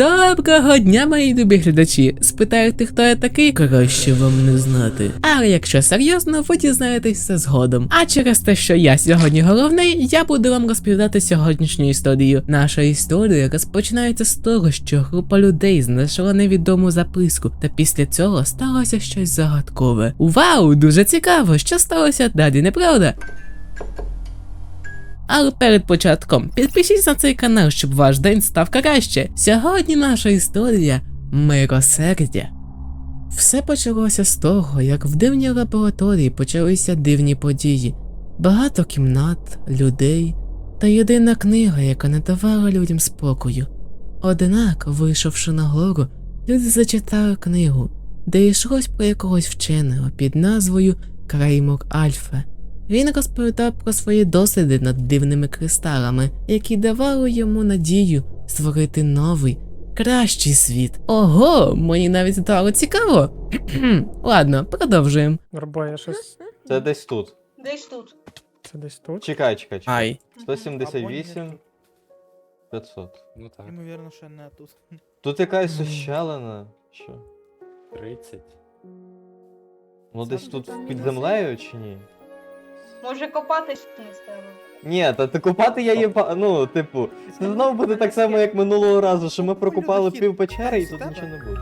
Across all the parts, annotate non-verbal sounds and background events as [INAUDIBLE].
Доброго дня, мої любі глядачі. Спитаєте, хто я такий? Краще вам не знати. Але якщо серйозно, ви дізнаєтесь все згодом. А через те, що я сьогодні головний, я буду вам розповідати сьогоднішню історію. Наша історія розпочинається з того, що група людей знайшла невідому записку, та після цього сталося щось загадкове. Вау, дуже цікаво, що сталося далі, неправда? Але перед початком підпишіться на цей канал, щоб ваш день став краще. Сьогодні наша історія миросердя. Все почалося з того, як в дивній лабораторії почалися дивні події. Багато кімнат, людей та єдина книга, яка не давала людям спокою. Однак, вийшовши нагору, люди зачитали книгу, де йшлось про якогось вченого під назвою Креймор Альфа. Він розповідав про свої досліди над дивними кристалами, які давали йому надію створити новий, кращий світ. Ого, мені навіть стало цікаво. [CLEARS THROAT] Ладно, продовжуємо. Вербоє щось. Це десь тут. Десь тут. Це десь тут. Чекай, чекай, чекай. Ай. 178 500. Ну так, Ймовірно, ще не тут. Тут якась Мгм. ощелина. Що? 30. Ну десь тут під землею чи ні? Може копатись не з. Ні, та ти копати я їба. Ну, типу, це знову буде так само, як минулого разу, що ми прокопали дохід. пів печери і тут нічого не буде.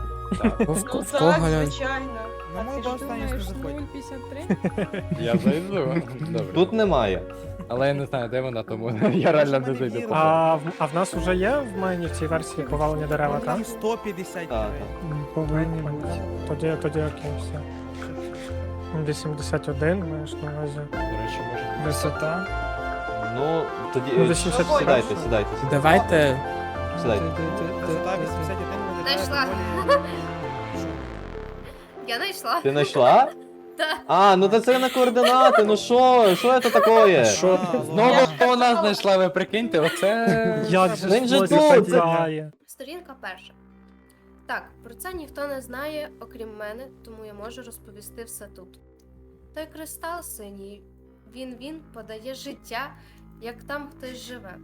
В, Ну в так, глянь? звичайно. На А мою базу що? не заходь. 0,53? Я зайду. [LAUGHS] Добре. Тут немає. Але я не знаю, де вона, тому [LAUGHS] я реально не зайду. вірус. А, в- а в нас вже є в мені в цій версії повалені дерева, так? Там 150 Так, дерев. Повинні бути. Тоді, тоді окей, все. 81, маєш на увазі. До речі, може. Висота. Ну, тоді. Ну, е, 80 Сідайте, сідайте. сідайте. Давайте. Сідайте. Висота 81 виглядає Знайшла. доволі... [LAUGHS] Я знайшла. Ти знайшла? [LAUGHS] Так. А, ну та це на координати, ну що? Що це таке? [LAUGHS] Що? А, Знову ладно. вона знайшла, ви прикиньте, оце. Як же Він тут! Сторінка перша. Так, про це ніхто не знає, окрім мене, тому я можу розповісти все тут. Той кристал синій, він він подає життя, як там хтось живе.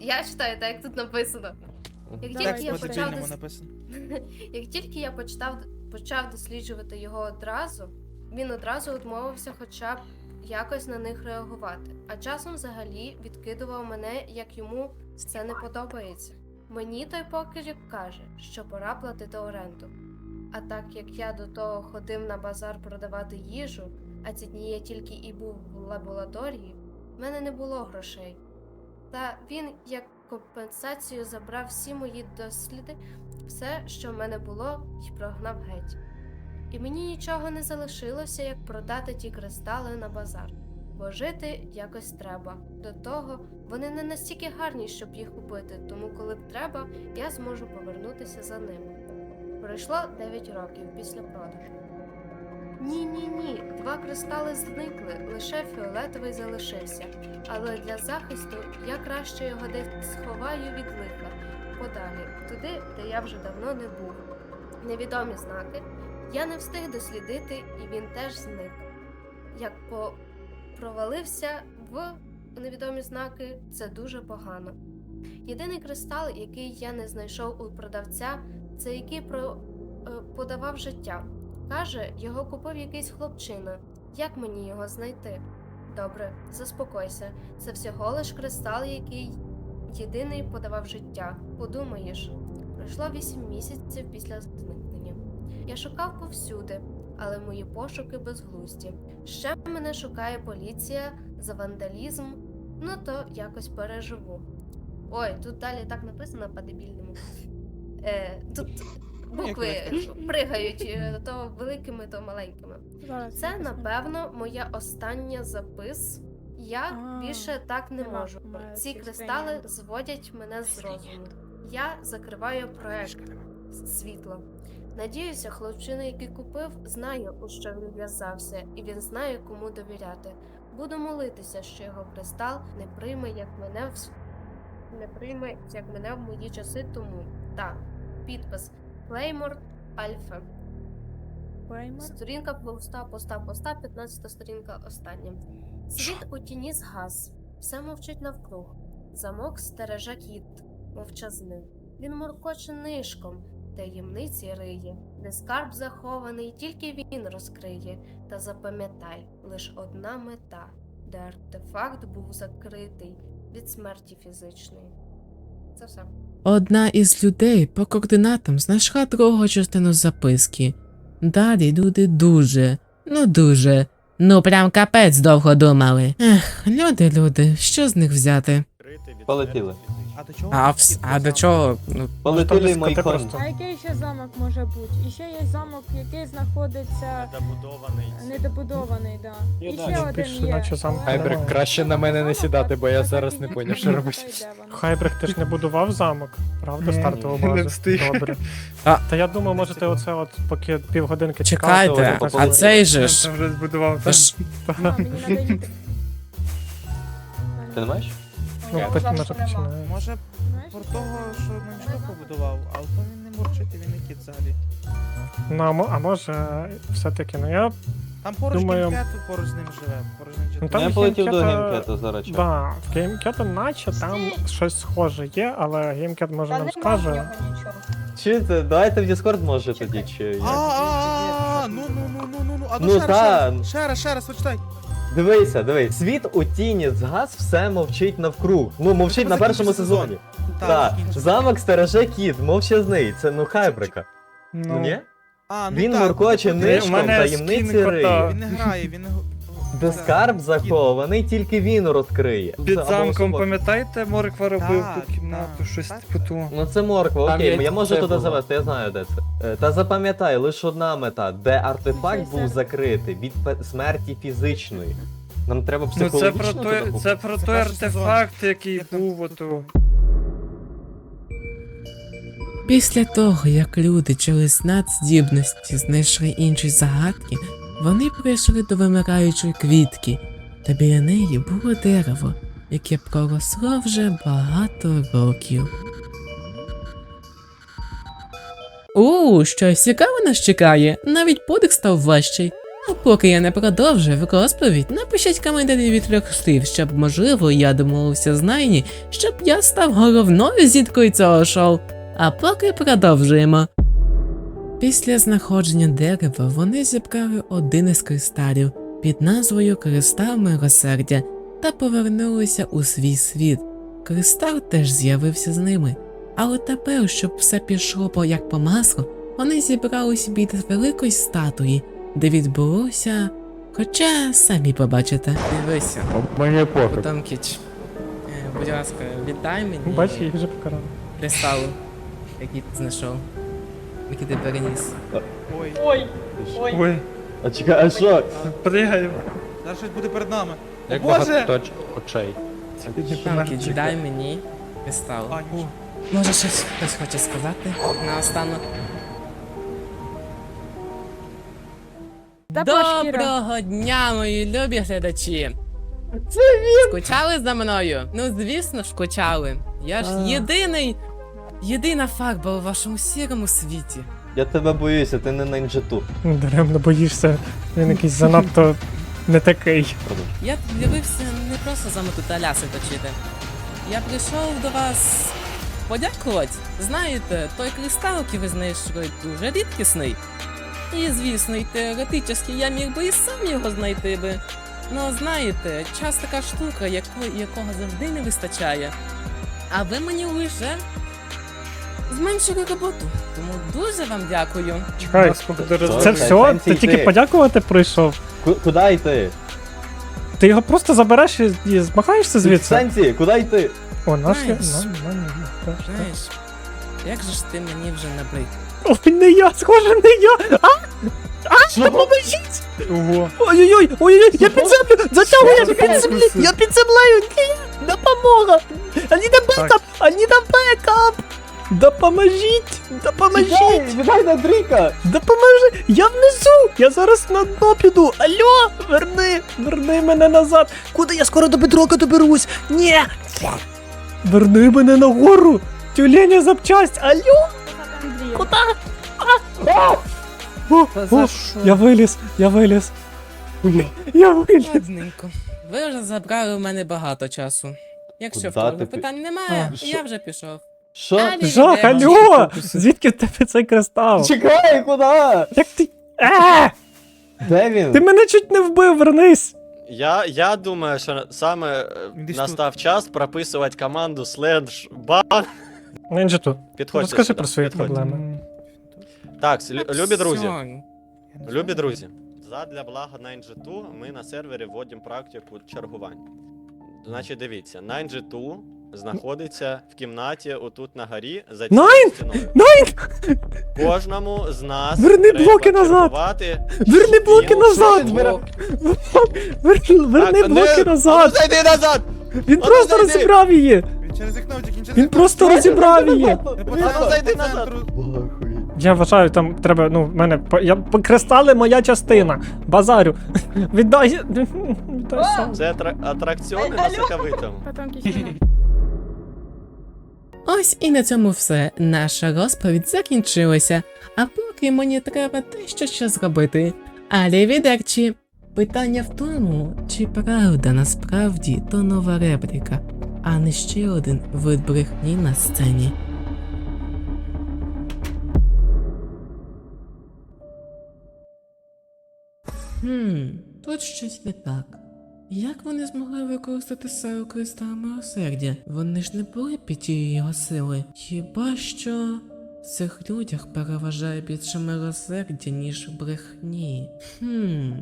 Я читаю так, як тут написано. Як тільки я почав дос... написано. [LAUGHS] Як тільки я почав, почав досліджувати його одразу, він одразу відмовився хоча б якось на них реагувати, а часом взагалі відкидував мене, як йому це не подобається. Мені той покерік каже, що пора платити оренду. А так як я до того ходив на базар продавати їжу, а ці дні я тільки і був в лабораторії, в мене не було грошей. Та він як компенсацію забрав всі мої досліди все, що в мене було, і прогнав геть. І мені нічого не залишилося, як продати ті кристали на базар, бо жити якось треба. До того вони не настільки гарні, щоб їх купити, тому коли б треба, я зможу повернутися за ними. Пройшло 9 років після продажу. Ні, ні, ні, два кристали зникли, лише фіолетовий залишився. Але для захисту я краще його десь сховаю від лиха подалі, туди, де я вже давно не був. Невідомі знаки. Я не встиг дослідити, і він теж зник. Як по провалився в невідомі знаки, це дуже погано. Єдиний кристал, який я не знайшов у продавця, це який про, е, подавав життя. Каже, його купив якийсь хлопчина. Як мені його знайти? Добре, заспокойся. Це всього лиш кристал, який єдиний подавав життя. Подумаєш, пройшло вісім місяців після зникнення. Я шукав повсюди, але мої пошуки безглузді. Ще мене шукає поліція за вандалізм, ну то якось переживу. Ой, тут далі так написано по-дебільному. Е, тут Ну, букви пригають е, то великими, то маленькими. Це, напевно, моя остання запис. Я А, більше так не можу. Ці кристали зводять мене з розуму. Я закриваю проект світло. Надіюся, хлопчина, який купив, знає, у що він в'язався, і він знає, кому довіряти. Буду молитися, що його кристал не прийме, як мене в не прийме, як мене в мої часи тому. Так, підпис Клеймор Альфа. Сторінка поста, поста, поста, 15 сторінка остання. Світ у тіні згас, все мовчить навкруг. Замок стереже кіт, мовчазни. Він моркоче нишком, таємниці риє, де скарб захований, тільки він розкриє. Та запам'ятай, лиш одна мета, де артефакт був закритий від смерті фізичної. Це все. Одна із людей по координатам знайшла другу частину записки. Далі люди дуже, ну дуже, ну прям капець довго думали. Ех, люди, люди, що з них взяти? Полетіли. А до чого? А, вс- а до чого? Ну, Полетіли мої просто. А який ще замок може бути? І ще є замок, який знаходиться недобудований, да. І ще один Більше є. наче але- Хайбрик, краще на мене не сідати, бо я зараз не поняв, що робити. Де воно? Хайбрик, ти ж не будував замок, правда, Ні, стартову не базу? встиг. Добре. А- Та я думав, може ти оце от поки півгодинки чекав, чекайте, а цей же ж. вже збудував. Та ж А, мені треба їхати. Ти не маєш? Ну, Я вважав, може починає. Може, про того, що Менчук побудував, але то він не мурчить, він не кіт взагалі. Ну, а мо- а може, все-таки, ну я. Там поруч Думаю- Гімкет поруч з ним живе, поруч з ним Ну, там Я полетів до геймкета- геймкету зараз. чат. Да, в геймкету наче там щось схоже є, але геймкет може Та нам нема в скаже. нього нічого. Чуєте, давайте в Discord може тоді, чи А, як? а, а, ну, ну, ну, ну, ну, ну, а Ну, ну ще раз, ще та. раз, ще раз, ще раз, почитай. Дивися, дивись, світ у тіні згас, все мовчить навкруг. Ну, мовчить Це на першому сезоні. Так, замок стереже кіт, мовчазний, це ну хайбрика. Ну ні? А, ну Він так, моркоче ну, нишком, мене таємниці скін кота. риє. Він не грає, він не... Де Так, скарб захований, тільки він розкриє. Під Це замком, пам'ятаєте, Морква робив Так, ту кімнату, так, щось так, типу так. того. Ну це морква, Там окей, є я можу це туди було. завести, я знаю де це. Е, Та запам'ятай, лише одна мета, де артефакт був закритий від пе- смерті фізичної. Нам треба Ну це психологічно про туди той, це про той перший сезон. артефакт, який Я там- був ото. Після того, як люди через надздібності знайшли інші загадки, вони прийшли до вимираючої квітки, та біля неї було дерево, яке проросло вже багато років. У, щось цікаве нас чекає, навіть подих став важчий. А поки я не продовжив розповідь, напишіть коментарі від трьох слів, щоб, можливо, я домовився з Найні, щоб я став головною зіткою цього шоу. А поки продовжуємо. Після знаходження дерева вони зібрали один із кристалів під назвою Кристал Милосердя та повернулися у свій світ. Кристал теж з'явився з ними. Але тепер, щоб все пішло по як по маслу, вони зібрались біля великої статуї, де відбулося. Хоча самі побачите. Дивися, Мені пофіг. Потамкіч. Будь ласка, віддай мені Бач, їх вже покарали. кристалу, який ти знайшов. Який ти переніс. Ой, Ой, ой. Ой, А чекай, а що? пригаємо. зараз щось буде перед нами. Як О, Боже! багато точ очей. Потамкіч, дай мені кристал. А, ні. Може щось хтось хоче сказати наостанок? Та. Доброго дня, мої любі глядачі! Це він! Скучали за мною? Ну, звісно скучали. Я ж єдиний, єдина факба у вашому сірому світі. Я тебе боюся, ти не нинджиту. Даремно боїшся, він якийсь занадто не такий. Я дивився не просто за мету та ляси точити. Я прийшов до вас подякувати. Знаєте, той кристал, який ви знайшли, дуже рідкісний. І, звісно, і теоретично я міг би і сам його знайти би. Ну, знаєте, час така штука, яко, якого завжди не вистачає. А ви мені лише зменшили роботу. Тому дуже вам дякую. Чекай, Це це все? Ти тільки подякувати прийшов? Ку- Куди йти? Ти його просто забереш і, і змахаєшся звідси? Сенсі, куди йти? О, наш я. Знаєш. як же ж ти мені вже набрид? Ой, не я, схоже, не я. А! А, допоможіть! Ого. Ой-ой-ой, ой-ой, я під землю! Затягую, я під землю! Я під землею! Ні, допомога! Ані на бекап! Ані на бекап! Допоможіть! Допоможіть! Віддай на Дріка! Допоможи! Я внизу! Я зараз на дно піду! Алло! Верни! Верни мене назад! Куди я скоро до бедрока доберусь? Ні! Верни мене нагору! Тюленя запчасть! Алло! Куда? А! О, о, я виліз, я виліз. Я виліз. Ладненько. Ви вже забрали в мене багато часу. Якщо в тебе ти питань немає, А, я вже пішов. Що? Жах, алло! Звідки в тебе цей кристал? Чекай, куди? Як ти. Е! Де він? Ти мене чуть не вбив, вернись! Я, я думаю, що саме е, настав час прописувати команду слендж бан. Нинджа тут. Підходьте Розкажи сюди, про свої підходьте. проблеми. Так, лю- любі друзі, любі друзі. Задля блага 9G2 ми на сервері вводимо практику чергувань. Значить, дивіться, 9G2 знаходиться в кімнаті отут на горі за цією Найн! стіною. Найн! Кожному з нас Верни треба блоки назад! Верни блоки назад! Збира- Верни, верни Так, блоки не- назад! А ну, Зайди назад! Він а просто зайди! розібрав її! Він через вікно втік, він через Він вікно просто розібрав її! Не по центру, зайди по назад. центру. Я вважаю, там треба, ну, в мене. по- Я кристали моя частина. Базарю. [LAUGHS] Віддай. [LAUGHS] Віддай сам. Це атра- атракціони на соковитому. Ось і на цьому все. Наша розповідь закінчилася. А поки мені треба дещо ще зробити. Але відерчі. Питання в тому, чи правда насправді то нова репліка, а не ще один вид брехні на сцені. Хм, тут щось не так. Як вони змогли використати силу кристала милосердя? Вони ж не були під тією його сили. Хіба що в цих людях переважає більше милосердя, ніж брехні. Хм.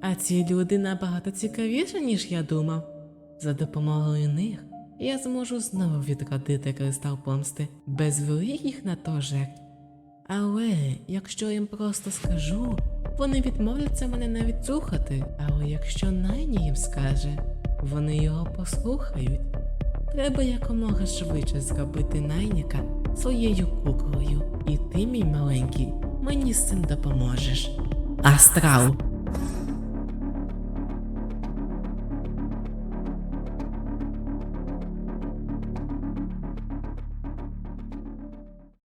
А ці люди набагато цікавіші, ніж я думав. За допомогою них я зможу знову відродити кристал помсти без великих на то жертв. Але якщо їм просто скажу, вони відмовляться мене навіть слухати. Але якщо Найні їм скаже, вони його послухають. Треба якомога швидше зробити Найніка своєю куклою. І ти, мій маленький, мені з цим допоможеш. Астрал.